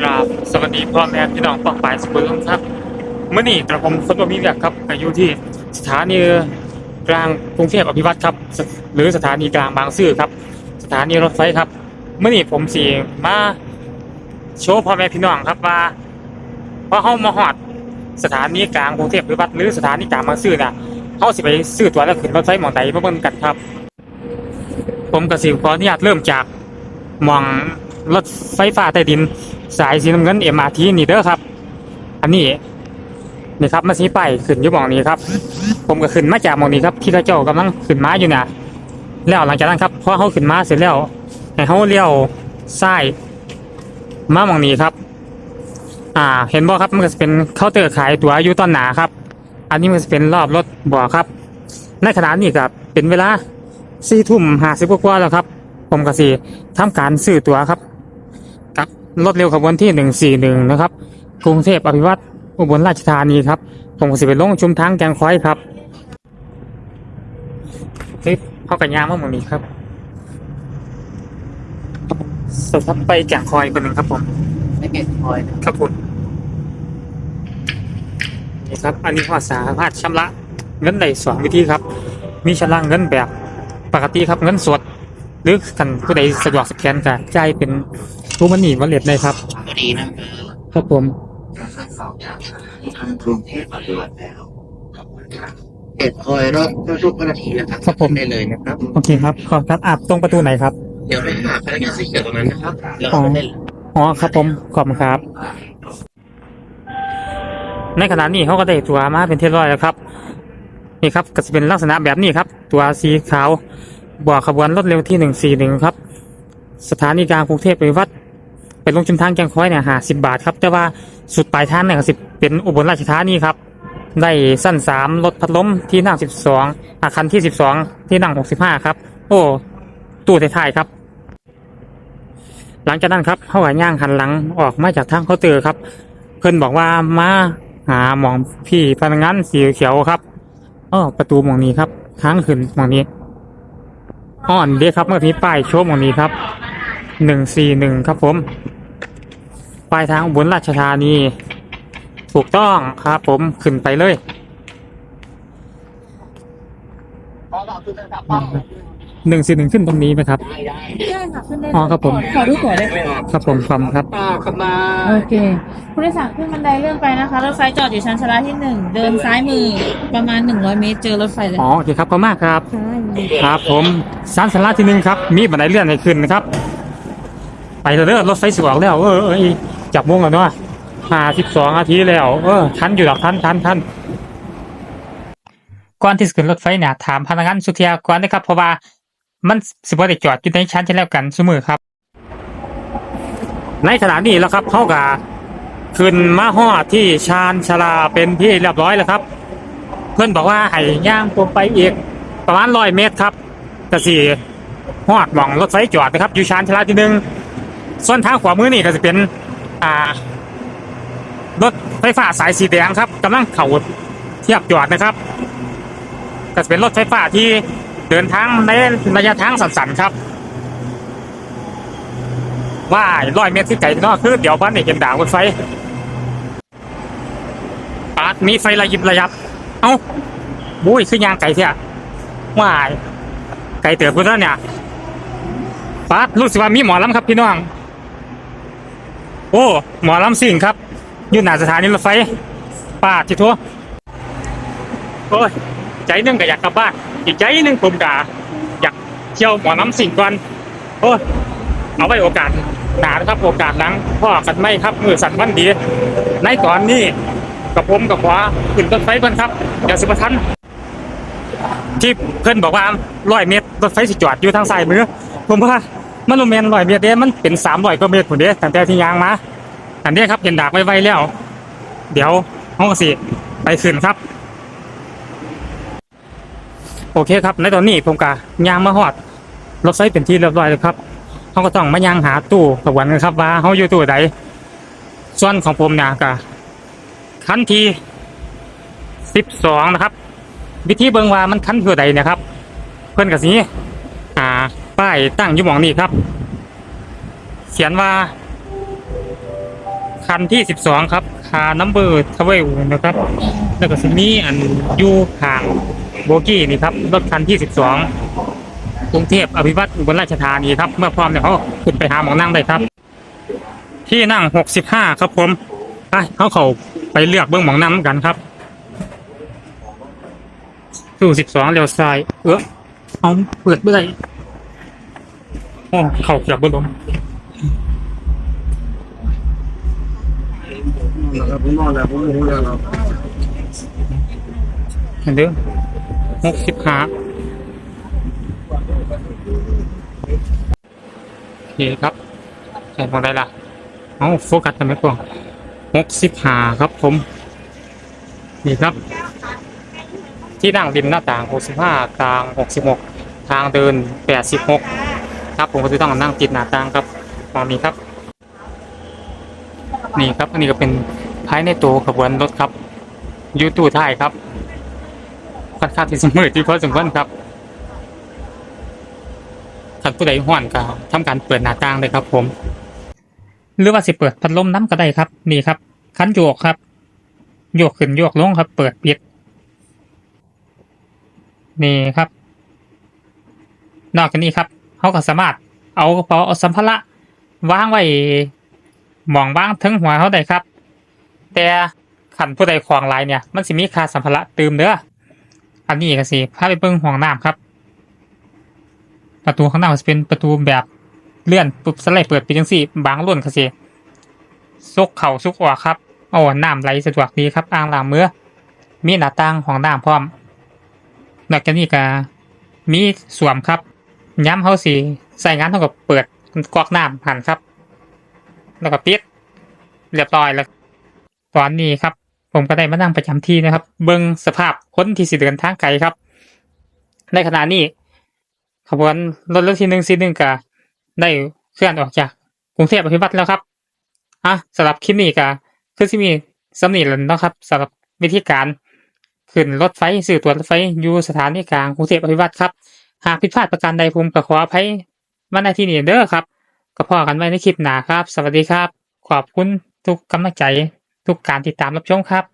กราบสวัสดีพ่อแม่พี่น้องปองปายสกุลครับเมื่อนี้กระผมคนบ่มีเวียกครับอยู่ที่สถานีกลางกรุงเทพอภิวัตครับ หรือสถานีกลางบางซื่อครับ สถานีรถไฟครับเมื่อนี้ผมสีมาโชว์พ่อแม่พี่น้องครับว่าพอเฮามาฮอดสถานีกลางกรุงเทพอภิวัตหรือสถานีกลางบางซื่อน่ะเฮาสิไปซื้อตั๋วแล้วขึ้นรถไฟหมองใดมาเบิ่งกันครับ ผมก็สิขออนุญาตเริ่มจากมอง รถไฟฟ้าใต้ดิน สายสีน้ำเงิน MRT นี่เด้อครับ อันนี้นี่ครับมาสีไปขึ้นอยู่หมองนี้ครับ ผมก็ขึ้นมาจากมองนี้ครับ ที่เขาเจ้ากำลังขึ้นมาอยู่น่ะแล้วหลังจากนั้นครับพอเขาขึ้นมาเสร็จแล้วให้เขาเลี้ยวซ้ายมามองนี้ครับ อ่า เห็นบ่ครับมันก็จะเป็นเคาน์เตอร์ขายตั๋วอยู่ตอนหนาครับ อันนี้มันจะเป็นรอบรถบ่อครับ ในขณะนี้ครับเป็นเวลาสี่ทุ่มห้าสิบกว่าแล้วครับ ผมก็สิทำการซื้อตั๋วครับ รับรถเร็วขบวนที่หนึ่งสี่หนึ่งนะครับ กรุงเทพอภิวัตรอุบลราชธานีครับ ผมก็สิไปลงชุมทางแกงคอยครับเฮ้ยเข้ากันยางมาหมดนี้ครับสดทับไปแกงคอยคนหนึ่งครับผมไม่เก็ตคอยนะครับผมนี่ครับ อันนี้ว่าสามารถชำระเงินได้สองวิธีครับ มีชำระเงินแบบปกติครับเงินสดห รือกันผู้ใดสะดวกสแกนก็จ่ายเป็นรูมันนี่วันเล็ดได้ครับก็ดีนะครับครับผมทางกรุงเทพปฏิบัติแล้วขอบคุณครับเก็ตคอยรอบทุกๆนาทีนะครับครับผมได้เลยนะครับโอเคครับขอบครับอาบตรงประตูไหนครับ เดี๋ยวไปหาพนักงานสีเขียวตรงนั้นนะครับแล้วก็ได้เลยอ๋อครับผมขอบคุณครับในขณะนี้เขาก็ได้ตัวมาเป็นที่เรียบร้อยแล้วครับ นี่ครับก็จะเป็นลักษณะแบบนี้ครับ ตัวสีขาว บอกขบวนรถเร็วที่หนึ่งสี่หนึ่งครับ สถานีกลางกรุงเทพไปวัดไปลงชุมทางแกงค้อยเนี่ยหาสิบบาทครับ แต่ว่าสุดปลายทางเนี่ยสิเป็นอุบลราชธานีครับ ได้สั้นสามรถพัดลมที่นั่งสิบสองอาคันที่สิบสองที่นั่งหกสิบห้าครับ โอ้ตู้ท้ายๆครับ หลังจากนั้นครับเขาก็ย่างหันหลังออกมาจากทางเคาน์เตอร์ครับ เพิ่นบอกว่ามาหาหมองพี่พนักงานสีเขียวครับอ้อประตูหมองนี้ครับทางขึ้นหมองนี้ อ่อนเดียครับเมื่อมีป้ายโชว์หมองนี้ครับหนึ่งสี่หนึ่งครับผมปลายทางอุบนราชธานี ถูกต้องครับผมขึ้นไปเลย หนึ่งสี่หนึ่งขึ้นตรงนี้ไหมครับ ได้ค่ะขึ้นได้อ๋อครับผม ขอรูปหัวเลยครับผมความครับ ป้าขับมาโอเคผู้โดยสารขึ้นบันไดเลื่อนไปนะคะรถไฟจอดอยู่ชั้นชาลาที่หนึ่งเดินซ้ายมือประมาณหนึ่งร้อยเมตรเจอรถไฟเลยอ๋อโอเคครับขอบคุณมากครับ ใช่ครับผมสันสาราที่หนึ่งครับ มีบันไดเลื่อนให้ขึ้นนะครับ ไปเถอะเด้อรถไฟสวกแล้ว เออเอออีจับวงแล้วเนาะห้าสิบสองนาทีแล้ว เออทันอยู่หรอกทันทันทันก่อนที่จะขึ้นรถไฟเนี่ยถามพนักงานสุเทียก่อนนะครับเพราะว่า มันสิบวันจอดอยู่ในชั้นที่แล้วกันเสมอครับ ในขณะนี้แล้วครับเขากับขึ้นมาฮอดที่ชานชลาเป็นที่เรียบร้อยแล้วครับ เพื่อนบอกว่าให้ย่างตรงไปอีกประมาณร้อยเมตรครับกะสี่ฮอดหมองรถไฟจอดนะครับ อยู่ชานชลาที่หนึ่งส่วนทางขวามือนี่ก็จะเป็นอ่ารถไฟฟ้าสายสีแดงครับกำลังเข่าเทียบจอดนะครับ ก็จะเป็นรถไฟฟ้าที่ เดินทางในระยะทางสั้นๆครับ ว่าร้อยเมตรที่ไกลนอกคือเดี๋ยวพันเอกเห็นด่างรถไฟปาดมีไฟระยิบระยับ เอ้าบุ้ยคือยางไก่เสียว่าไก่เติบกูแล้วเนี่ยปาดรู้สึกว่ามีหมอลำครับพี่น้อง โอ้หมอลำสิ่งครับอยู่หน้าสถานีรถไฟปาดจิทัวโอ้ยใจนึงก็อยากกลับบ้าน อีกใจหนึงผมก็อยากเที่ยวหมอลำสิงก่อนโอ้ยเอาไว้โอกาสหนานะครับ โอกาสหลังพ่อกันไม่ครับมือสั่นวันดี ในก่อนนี้กับผมกับขวาขึ้นรถไฟเพิ่นครับอย่าสิบทันที่เพื่อนบอกว่าร้อยเมตรรถไฟสิจอดอยู่ทางซ้ายมือผมว่ามันโรแมนร้อยเมตรเด้มันเป็นสามร้อยกว่าเมตรผมเด้ตั้งแต่ที่ยางมาอันนี้ครับเห็นดากไว้ๆแล้ว เดี๋ยวห้องสิไปขึ้นครับ โอเคครับ ในตอนนี้ผมกะยางมาฮอดรถไฟเป็นที่เรียบร้อยแล้วครับเขาก็ต้องมายางหาตู้ขบวนกันครับว่าเขาอยู่ตู้ใดส่วนของผมเนี่ยกะคันที่สิบสองนะครับ วิธีเบิงว่ามันคันเท่าใดนะครับ เพิ่อนกับสีอ่าป้ายตั้งอยู่หมองนี้ครับ เขียนว่า คันที่สิบสองครับ คานัมเบอร์ทเวลนะครับ แล้วก็สิมีอันอยูห่างโบกี้นี่ครับรถคันที่สิบสองกรุงเทพอภิวัตอุบลราชธานีครับ เมื่อพร้อมเนี่ยเขาขึ้นไปหาหมองนั่งได้ครับ ที่นั่งหกสิบห้าครับผมไปเขาเขาไปเลือกเบื้องหมองนั่งกันครับสู่สิบสองเลี้ยวซ้าย เออเอาเปิดเมื่อไหร่โอ้เขาเกือบบนลม นะครับผมนอนแล้วผมรู้แล้วครับเห็นเด้อหกสิบห้าโอเคครับใส่มองได้ละเอาโฟกัสทำไมพวกหกสิบหาครับผม นี่ครับ ที่นั่งริมหน้าต่างหกสิบห้ากลางหกสิบหกทางเดินแปดสิบหกครับผมก็จะต้องนั่งติดหน้าต่างครับตอนนี้ครับ นี่ครับ อันนี้ก็เป็นภายในตัวขบวนรถครับยูตูท้ายครับค่อนข้างที่สมือที่พอสมควรครับท่านผู้ใดห้อนก็ทำการเปิดหน้าต่างเลยครับ ผม หรือว่าสิเปิดพัดลมน้ำก็ได้ครับ นี่ครับ คันโยกครับ โยกขึ้นโยกลงครับ เปิดปิด นี่ครับ นอกจากนี้ครับเขาก็สามารถเอากระเป๋าเอาสัมภาระวางไว้ มองว่างถึงหัวเขาได้ครับ แต่ขันผู้ใดของหลายเนี่ย มันสิมีคาสัมภาระเติมเด้ออันนี้ก็สิพาไปเบิ่งห้องน้ำครับ ประตูข้างหน้าจะเป็นประตูแบบเลื่อนปุ๊บสไลด์เปิดไปจังสี่ บางรุ่นก็สิซุกเข่าซุกออกครับโอ้น้ำไหลสะดวกดีครับอ่างล้างมือมีหน้าต่างห้องน้ำพร้อมนอกจากนี้ก็มีสวมครับย้ำเขาสิใส่งานเท่ากับเปิดกอกน้ำหันครับ แล้วก็ปิดเรียบร้อยแล้ว ตอนนี้ครับ ผมก็ได้มานั่งประจำที่นะครับ เบิ้งสภาพคนที่สิเดินทางไกลครับ ในขณะนี้ขบวนรถรถที่หนึ่งซีหนึ่งก็ได้เคลื่อนออกจากกรุงเทพอภิวัตแล้วครับอะสำหรับคลิปนี้ก็คือที่มีสำนีแล้วนะครับสำหรับวิธีการขึ้นรถไฟสื่อตัวรถไฟอยู่สถานีกลางกรุงเทพอภิวัตครับ หากผิดพลาดประการใดผมก็ขออภัยมาในที่นี้เด้อครับ ก็พอกันไว้ในคลิปหน้าครับ สวัสดีครับ ขอบคุณทุกกำลังใจ ทุกการติดตามรับชมครับ